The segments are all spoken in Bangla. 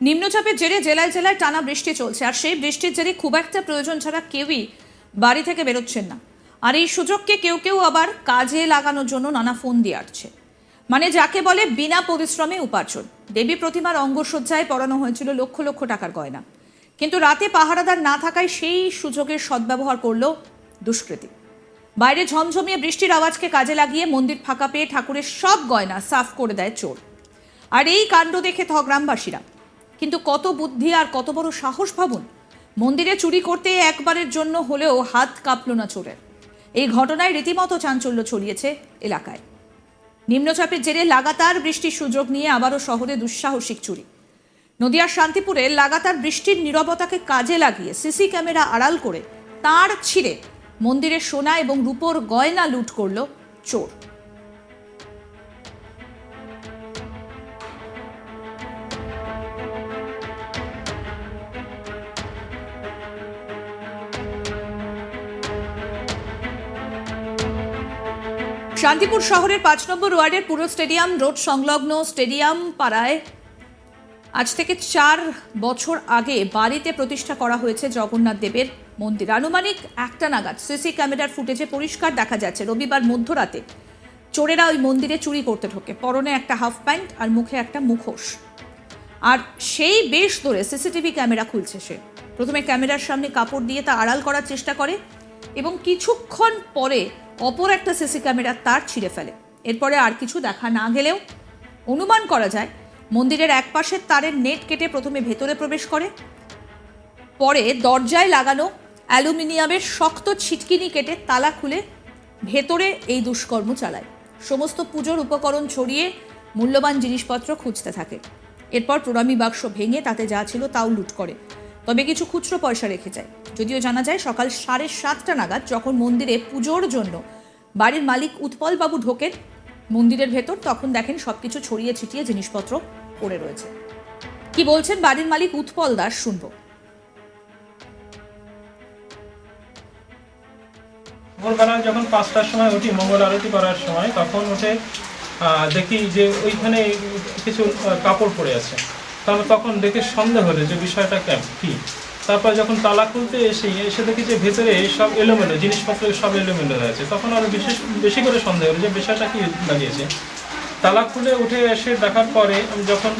নিম্নচাপের জেরে জেলায় জেলায় টানা বৃষ্টি চলছে, আর সেই বৃষ্টির জেরে খুব একটা প্রয়োজন ছাড়া কেউই বাড়ি থেকে বেরোচ্ছেন না। আর এই সুযোগকে কেউ কেউ আবার কাজে লাগানোর জন্য নানা ফোন দিয়ে আসছে। মানে যাকে বলে বিনা পরিশ্রমে উপার্জন। দেবী প্রতিমার অঙ্গসজ্জায় পড়ানো হয়েছিল লক্ষ লক্ষ টাকার গয়না। কিন্তু রাতে পাহারাদার না থাকায় সেই সুযোগের সদ্ব্যবহার করল দুষ্কৃতী। বাইরে ঝমঝমিয়ে বৃষ্টির আওয়াজকে কাজে লাগিয়ে মন্দির ফাঁকা পেয়ে ঠাকুরের সব গয়না সাফ করে দেয় চোর। আর এই কাণ্ড দেখে থ গ্রামবাসীরা কিন্তু কত বুদ্ধি আর কত বড় সাহস ভাবুন মন্দিরে চুরি করতে একবারের জন্য হলেও হাত কাঁপল না চোরের। এই ঘটনায় রীতিমতো চাঞ্চল্য ছড়িয়েছে এলাকায়। নিম্নচাপের জেরে লাগাতার বৃষ্টির সুযোগ নিয়ে আবারও শহরে দুঃসাহসিক চুরি। নদিয়ার শান্তিপুরে লাগাতার বৃষ্টির নীরবতাকে কাজে লাগিয়ে সিসি ক্যামেরা আড়াল করে তার ছিঁড়ে মন্দিরের সোনা এবং রূপোর গয়না লুট করল চোর। শান্তিপুর শহরের পাঁচ নম্বর ওয়ার্ডের পুরো স্টেডিয়াম, রোড সংলগ্ন স্টেডিয়াম পাড়ায় আজ থেকে চার বছর আগে বাড়িতে প্রতিষ্ঠা করা হয়েছে জগন্নাথ দেবের মন্দির। আনুমানিক একটা নাগাদ সিসি ক্যামেরার ফুটেজে পরিষ্কার দেখা যাচ্ছে। রবিবার মধ্যরাতে চোরেরা ওই মন্দিরে চুরি করতে ঢোকে। পরনে একটা হাফ প্যান্ট আর মুখে একটা মুখোশ। আর সেই বেশ ধরে সিসিটিভি ক্যামেরা খুলছে সে। প্রথমে ক্যামেরার সামনে কাপড় দিয়ে তা আড়াল করার চেষ্টা করে এবং কিছুক্ষণ পরে অপর একটা সিসি ক্যামেরার তার ছিঁড়ে ফেলে। এরপরে আর কিছু দেখা না গেলেও অনুমান করা যায়, মন্দিরের এক পাশের তারের নেট কেটে প্রথমে ভেতরে প্রবেশ করে। পরে দরজায় লাগানো অ্যালুমিনিয়ামের শক্ত ছিটকিনি কেটে তালা খুলে ভেতরে এই দুষ্কর্ম চালায়। সমস্ত পুজোর উপকরণ ছড়িয়ে মূল্যবান জিনিসপত্র খুঁজতে থাকে। এরপর প্রণামী বাক্স ভেঙে তাতে যা ছিল তাও লুট করে। তবে কিছু খুচরো পয়সা রেখে যায়। যদিও জানা যায় সকাল সাড়ে সাতটা নাগাদ যখন মন্দিরে পুজোর জন্য বাড়ির মালিক উৎপলবাবু ঢোকেন, মন্দিরের ভেতর তখন দেখেন সবকিছু ছড়িয়ে ছিটিয়ে জিনিসপত্র পড়ে রয়েছে। কি বলছেন বাড়ির মালিক উৎপল দাস, শুনব। ভোরবেলা যখন পাঁচটার সময় উঠি, মঙ্গল আরতি করার সময়, তখন উঠে দেখি যে ওইখানে কিছু কাপড় পড়ে আছে। তখন দেখে সন্দেহ হলো যে বিষয়টা কি? তারপর যখন তালা খুলতে এসে এসে দেখি যে ভেতরে সব এলোমেলো, জিনিসপত্র সব এলোমেলো আছে। তখন আরও বিশেষ, বেশি করে সন্দেহ হলো যে বিষয়টা কি লাগিয়েছে। তালা খুলে উঠে এসে দেখার পরে আমি যখন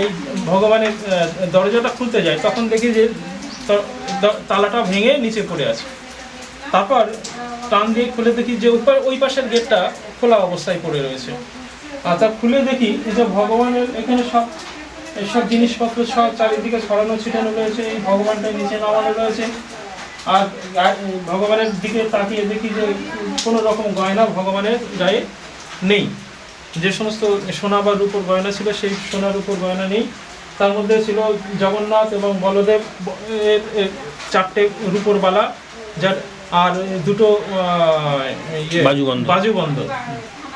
এই ভগবানের দরজাটা খুলতে যাই তখন দেখি যে তালাটা ভেঙে নিচে পড়ে আছে। তারপর টান দিয়ে খুলে দেখি যে ওই পাশের গেটটা খোলা অবস্থায় পড়ে রয়েছে। আর তা খুলে দেখি যে ভগবানের এখানে সব এইসব জিনিসপত্র সব চারিদিকে ছড়ানো ছিটানো রয়েছে এই ভগবানটা নিচে নামানো রয়েছে। আর ভগবানের দিকে তাকিয়ে দেখি যে কোনো রকম গয়না ভগবানের গায়ে নেই। যে সমস্ত সোনা বা রূপোর গয়না ছিল সেই সোনার রূপোর গয়না নেই। তার মধ্যে ছিল জগন্নাথ এবং বলদেব চারটে রূপোর বালা যার আর দুটো ইয়ে, বাজুবন্ধ। বাজুবন্ধ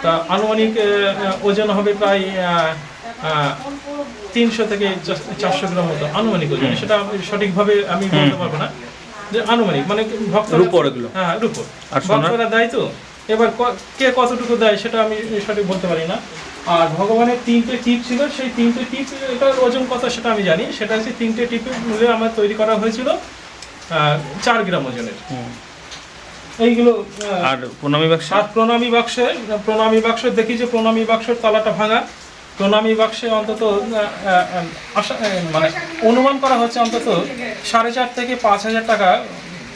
তা আনুমানিক ওজন হবে প্রায় তিনশো থেকে চারশো গ্রাম মতো আনুমানিক ওজন। সেটা আমি সঠিকভাবে আমি বলতে পারব না। যে আনুমানিক মানে ভক্তরা রূপোর এগুলো? হ্যাঁ রূপোর? ভক্তরা দেয় তো। এবার কে কতটুকু দেয় সেটা আমি সঠিক বলতে পারি না। আর ভগবানের তিনটে টিপ ছিল সেই তিনটে টিপ এটার ওজন কত সেটা আমি জানি। সেটা হচ্ছে তিনটে টিপের মূল্যে আমার তৈরি করা হয়েছিল আহ, চার গ্রাম ওজনের। এইগুলো আর প্রণামী বাক্স? আর প্রণামী বাক্সে প্রণামী বাক্স দেখি যে প্রণামী বাক্সের তলাটা ভাঙা। প্রণামী বাক্সে অন্তত আশা মানে অনুমান করা হচ্ছে অন্তত সাড়ে চার থেকে পাঁচ হাজার টাকা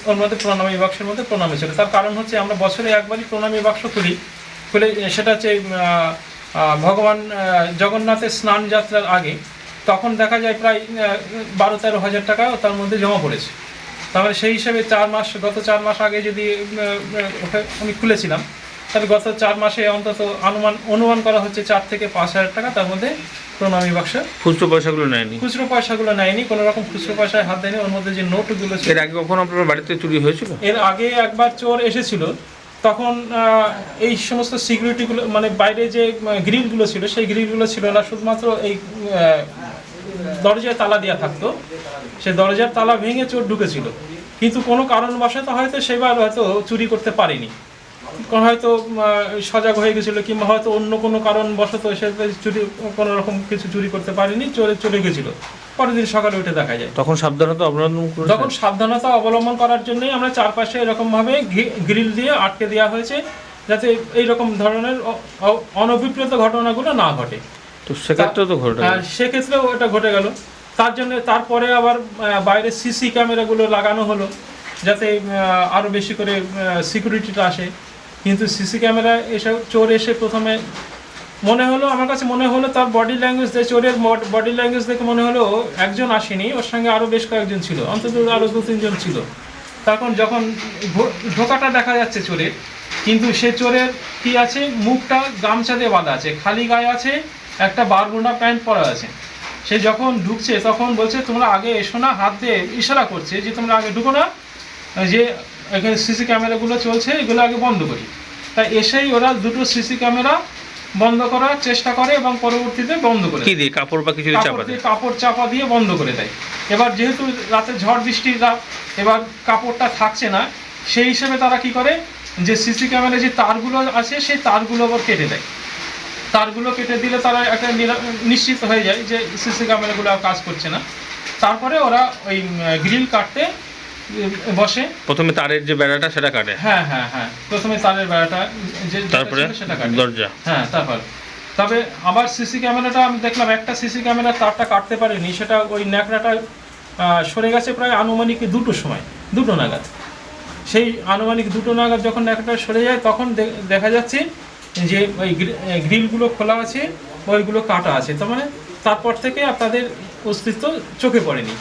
ওর মধ্যে প্রণামী বাক্সের মধ্যে প্রণামী ছিল তার কারণ হচ্ছে আমরা বছরে একবারই প্রণামী বাক্স খুলি। খুলে সেটা হচ্ছে ভগবান জগন্নাথের স্নান যাত্রার আগে তখন দেখা যায় প্রায় বারো তেরো হাজার টাকা তার মধ্যে জমা পড়েছে। তাহলে সেই হিসেবে চার মাস, গত চার মাস আগে যদি আমি খুলেছিলাম তাহলে গত চার মাসে অন্তত অনুমান অনুমান করা হচ্ছে চার থেকে পাঁচ হাজার টাকা তার মধ্যে প্রণামী বাক্স খুচরো পয়সাগুলো নেয়নি। খুচরো পয়সাগুলো নেয়নি কোনো রকম খুচরো পয়সায় হাত দেয়নি ওর মধ্যে যে নোটগুলো এর আগে কখনো আপনার বাড়িতে চুরি হয়েছিল? এর আগে একবার চোর এসেছিল তখন এই সমস্ত সিকিউরিটিগুলো মানে বাইরে যে গ্রিলগুলো ছিল সেই গ্রিলগুলো ছিল না শুধুমাত্র এই দরজায় তালা দেওয়া থাকতো। সে দরজার তালা ভেঙে চোর ঢুকেছিল। কিন্তু কোনো কারণবশত হয়তো সেবার হয়তো চুরি করতে পারেনি। হয়তো সজাগ হয়ে গেছিল কিংবা হয়তো অন্য কোনো কারণ বশত সে চুরি কোনো রকম কিছু চুরি করতে পারেনি চলে চলে গেছিল। পরের দিন সকালে উঠে দেখা যায়। তখন সাবধানতা অবলম্বন তখন সাবধানতা অবলম্বন করার জন্যই আমরা চারপাশে এরকমভাবে গ্রিল দিয়ে আটকে দেওয়া হয়েছে যাতে এই রকম ধরনের অনভিপ্রেত ঘটনাগুলো না ঘটে। তো সেক্ষেত্রেও তো ঘটে। আর সেক্ষেত্রেও এটা ঘটে গেল। তার জন্য তারপরে আবার বাইরে সিসি ক্যামেরাগুলো লাগানো হলো যাতে আহ, আরও বেশি করে সিকিউরিটিটা আসে। কিন্তু সিসি ক্যামেরা এসব চোর এসে প্রথমে মনে হলো, আমার কাছে মনে হলো তার বডি ল্যাঙ্গুয়েজ দেখে চোরের বডি ল্যাঙ্গুয়েজ দেখে মনে হলো একজন আসেনি, ওর সঙ্গে আরও বেশ কয়েকজন ছিল, অন্তত আরও দু তিনজন ছিল। তখন যখন ঢোকাটা দেখা যাচ্ছে চোরের, কিন্তু সে চোরের কি আছে? মুখটা গামছা দিয়ে বাঁধা আছে, খালি গায়ে আছে, একটা বারগুন্ডা প্যান্ট পরা আছে। সে যখন ঢুকছে তখন বলছে, তোমরা আগে এসো না, হাত দিয়ে ইশারা করছে যে তোমরা আগে ঢুকো না, যে এখানে সিসি ক্যামেরাগুলো চলছে এগুলো আগে বন্ধ করি। তাই এসেই ওরা দুটো সিসি ক্যামেরা বন্ধ করার চেষ্টা করে এবং পরবর্তীতে বন্ধ করে কি দিয়ে। কাপড় বা কিছু চাপা কাপড় দিয়ে কাপড় চাপা দিয়ে বন্ধ করে দেয়। এবার যেহেতু রাতে ঝড় বৃষ্টির রাত এবার কাপড়টা থাকছে না সেই হিসেবে তারা কি করে যে সিসি ক্যামেরা যে তারগুলো আছে সেই তারগুলো আবার কেটে দেয়। তারগুলো কেটে দিলে তারা একটা নিশ্চিত হয়ে যায় যে সিসি ক্যামেরাগুলো কাজ করছে না। তারপরে ওরা ওই গ্রিল কাটতে বসে। প্রথমে তারের যে বেড়াটা সেটা কাটে। হ্যাঁ হ্যাঁ হ্যাঁ। প্রথমে তারের বেড়াটা যে তারপরে সেটা কাটে। দরজা। হ্যাঁ তারপর। তবে আবার সিসি ক্যামেরাটা আমি দেখলাম একটা সিসি ক্যামেরা তারটা কাটতে পারেনি সেটা ওই ন্যাকড়াটা সরে গেছে প্রায় আনুমানিক দুটো সময় দুটো নাগাদ। সেই আনুমানিক দুটো নাগাদ যখন ন্যাকড়াটা সরে যায় তখন দেখা যাচ্ছে যে ওই গ্রিলগুলো খোলা আছে ওইগুলো কাটা আছে। তার মানে তারপর থেকে আর তাদের অস্তিত্ব চোখে পড়েনি।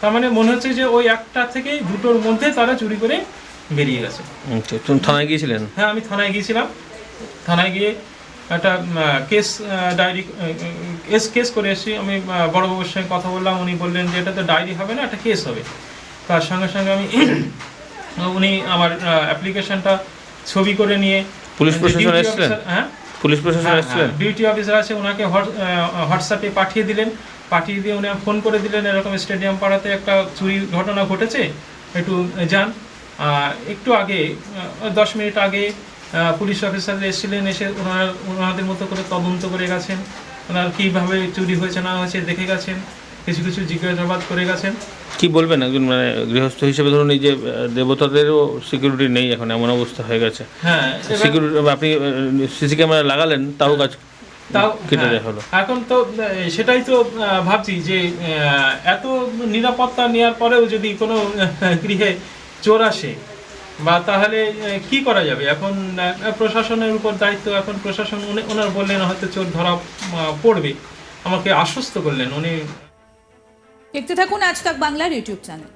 তার মানে মনে হচ্ছে যে ওই একটা থেকেই দুটোর মধ্যে তারা চুরি করে বেরিয়ে গেছে। আচ্ছা, তুমি থানায় গিয়েছিলেন? হ্যাঁ আমি থানায় গিয়েছিলাম। থানায় গিয়ে একটা কেস ডায়েরি কেস কেস করে এসেছি। আমি বড়বাবুর সঙ্গে কথা বললাম উনি বললেন যে এটা তো ডায়েরি হবে না একটা কেস হবে। তার সঙ্গে সঙ্গে আমি উনি আমার অ্যাপ্লিকেশনটা ছবি করে নিয়ে পুলিশ প্রশাসন? হ্যাঁ? পুলিশ প্রশাসন আসছিলেন ডিউটি অফিসার আছে ওনাকে হোয়াটসঅ্যাপে পাঠিয়ে দিলেন। পাঠিয়ে দিয়ে উনি ফোন করে দিলেন এরকম স্টেডিয়াম পাড়াতে একটা চুরি ঘটনা ঘটেছে। একটু যান। একটু আগে দশ মিনিট আগে পুলিশ অফিসার এসেছিলেন এসে ওনার ওনাদের মতো করে তদন্ত করে গেছেন। ওনার কীভাবে চুরি হয়েছে না হয়েছে দেখে গেছেন। কিছু কিছু জিজ্ঞাসাবাদ করে গেছেন। কি বলবেন? একজন মানে গৃহস্থ হিসেবে ধরুন এই যে দেবতাদেরও সিকিউরিটি নেই এখন এমন অবস্থা হয়ে গেছে। হ্যাঁ সিকিউরিটি আপনি সিসি ক্যামেরা লাগালেন তাও কাজ তাও কেটে হ্যাঁ, হলো। এখন তো সেটাই তো ভাবছি যে এত নিরাপত্তা নেওয়ার পরেও যদি কোনো গৃহে চোর আসে বা তাহলে কি করা যাবে? এখন প্রশাসনের উপর দায়িত্ব এখন প্রশাসন উনি ওনার বললেন হয়তো চোর ধরা পড়বে। আমাকে আশ্বস্ত করলেন উনি দেখতে থাকুন আজ তাক বাংলার ইউটিউব চ্যানেল।